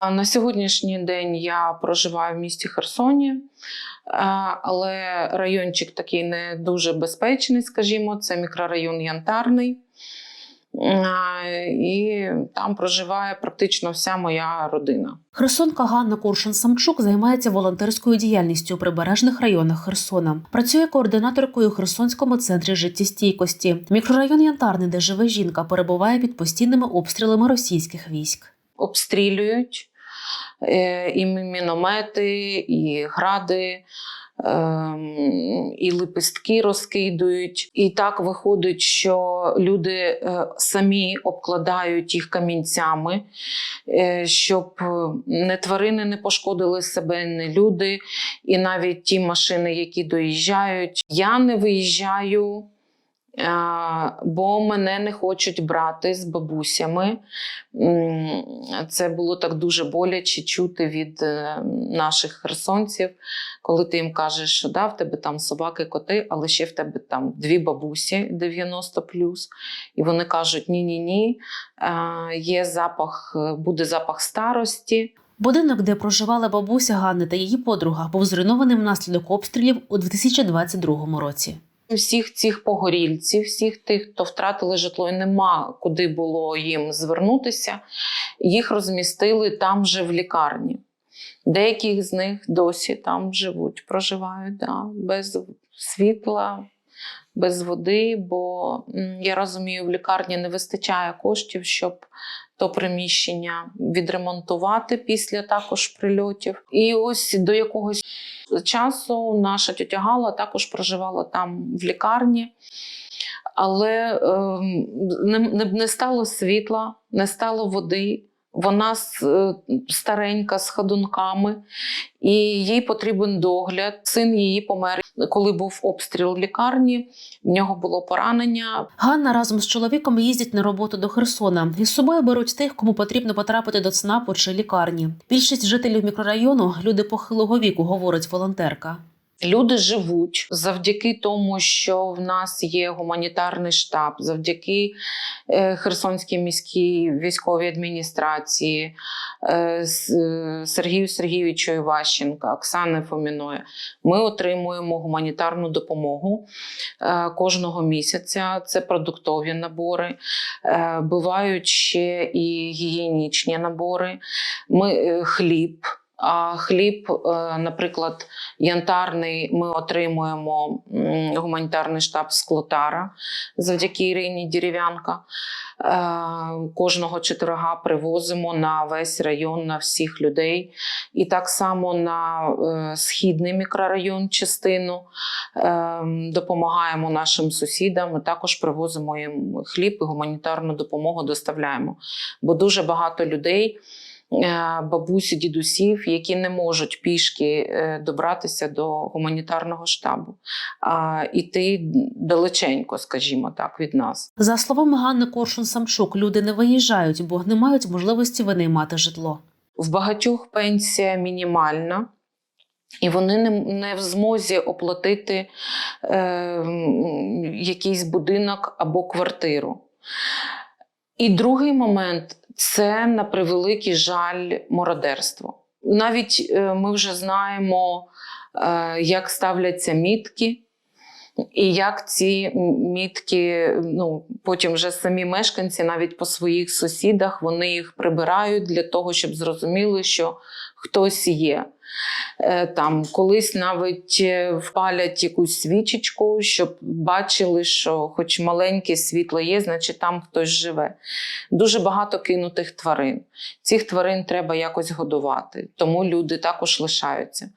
На сьогоднішній день я проживаю в місті Херсоні, е, але райончик такий не дуже безпечний, скажімо, це мікрорайон Янтарний. Е, І там проживає практично вся моя родина. Херсонка Ганна Коршун-Самчук займається волонтерською діяльністю у прибережних районах Херсона. Працює координаторкою у Херсонському центрі життєстійкості. Мікрорайон Янтарний, де живе жінка, перебуває під постійними обстрілами російських військ. Обстрілюють і міномети, і гради, ем, і лепестки розкидують. І так виходить, що люди е, самі обкладають їх камінцями, е, щоб е, не тварини не пошкодили себе, не люди, і навіть ті машини, які доїжджають. Я не виїжджаю. Е, Бо мене не хочуть брати з бабусями. Це було так дуже боляче чути від е, наших херсонців, коли ти їм кажеш, що да, в тебе там собаки, коти, але ще в тебе там дві бабусі 90 І вони кажуть: ні-ні ні, є запах, е, буде запах старості. Будинок, де проживала бабуся Ганни та її подруга, був зруйнований внаслідок обстрілів у 2022 році. Всіх цих погорільців, всіх тих, хто втратили житло і нема куди було їм звернутися, їх розмістили там же в лікарні. Деякі з них досі там живуть, проживають да, без світла, без води, бо я розумію, в лікарні не вистачає коштів, щоб то приміщення відремонтувати після також прильотів. І ось до якогось часу наша тітя Гала також проживала там в лікарні. Але е, не, не, стало світла, не стало води. Вона е, старенька з ходунками, і їй потрібен догляд. Син її помер, коли був обстріл в лікарні. В нього було поранення. Ганна разом з чоловіком їздять на роботу до Херсона і з собою беруть тих, кому потрібно потрапити до ЦНАПу чи лікарні. Більшість жителів мікрорайону люди похилого віку, говорить волонтерка. Люди живуть завдяки тому, що в нас є гуманітарний штаб, завдяки е, Херсонській міській військовій адміністрації, е, Сергію Сергійовичу Іващенка, Оксани Фоміної. Ми отримуємо гуманітарну допомогу е, кожного місяця. Це продуктові набори, бувають ще і гігієнічні набори, ми, хліб. А хліб, е, наприклад, янтарний, ми отримуємо гуманітарний штаб з Клотара завдяки Ірині Дерев'янка. Е, Кожного четверга привозимо на весь район, на всіх людей. І так само на е, східний мікрорайон частину допомагаємо нашим сусідам. Ми також привозимо їм хліб і гуманітарну допомогу доставляємо. Бо дуже багато людей бабусі, дідусів, які не можуть пішки е, добратися до гуманітарного штабу, а іти далеченько, скажімо так, від нас. За словами Ганни Коршун-Самчук, люди не виїжджають, бо не мають можливості винаймати житло. В багатьох пенсія мінімальна. І вони не, не в змозі оплатити е, якийсь будинок або квартиру. І другий момент це на превеликий жаль мародерство. Навіть е, ми вже знаємо, е, як ставляться мітки, і як ці мітки, ну потім вже самі мешканці, навіть по своїх сусідах, вони їх прибирають для того, щоб зрозуміли, що хтось є. Е, Там колись навіть е, впалять якусь свічечку, щоб бачили, що хоч маленьке світло є, значить там хтось живе. Дуже багато кинутих тварин. Цих тварин треба якось годувати, тому люди також лишаються.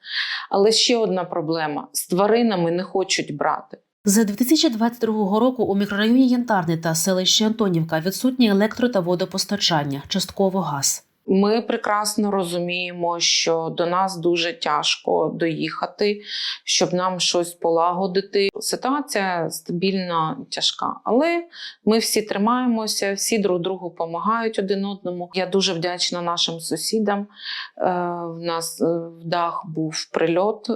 Але ще одна проблема: з тваринами не хочуть брати. З 2022 року у мікрорайоні Янтарний та селищі Антонівка відсутні електро та водопостачання, частково газ. Ми прекрасно розуміємо, що до нас дуже тяжко доїхати, щоб нам щось полагодити. Ситуація стабільно тяжка, але ми всі тримаємося, всі друг другу допомагають один одному. Я дуже вдячна нашим сусідам. Е, В нас е, в дах був прильот, е,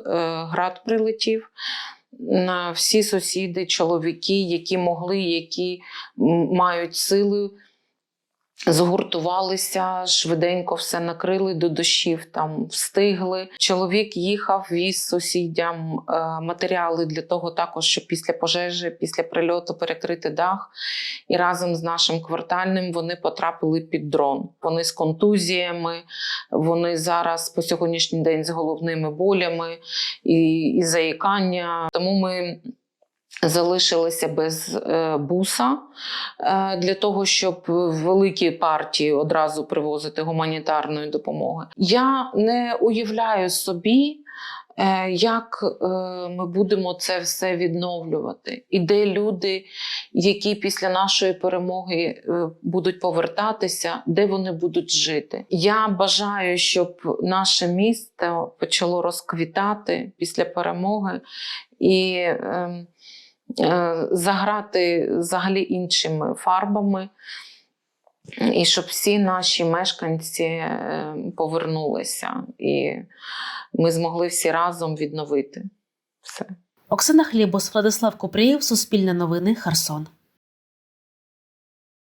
град прилетів. Всі сусіди, чоловіки, які могли, які мають сили Згуртувалися, швиденько все накрили до дощів, там встигли. Чоловік їхав, віз сусідям е, матеріали для того, також, щоб після пожежі, після прильоту перекрити дах. І разом з нашим квартальним вони потрапили під дрон. Вони з контузіями, вони зараз по сьогоднішній день з головними болями і, і заїкання. Тому ми залишилися без е, буса е, для того, щоб великі партії одразу привозити гуманітарної допомоги. Я не уявляю собі. е, Як ми будемо це все відновлювати? І де люди, які після нашої перемоги будуть повертатися, де вони будуть жити? Я бажаю, щоб наше місто почало розквітати після перемоги і ем, заграти взагалі іншими фарбами, і щоб всі наші мешканці е, повернулися, і ми змогли всі разом відновити все. Оксана Хлібос, Владислав Купрієв, Суспільне новини, Херсон.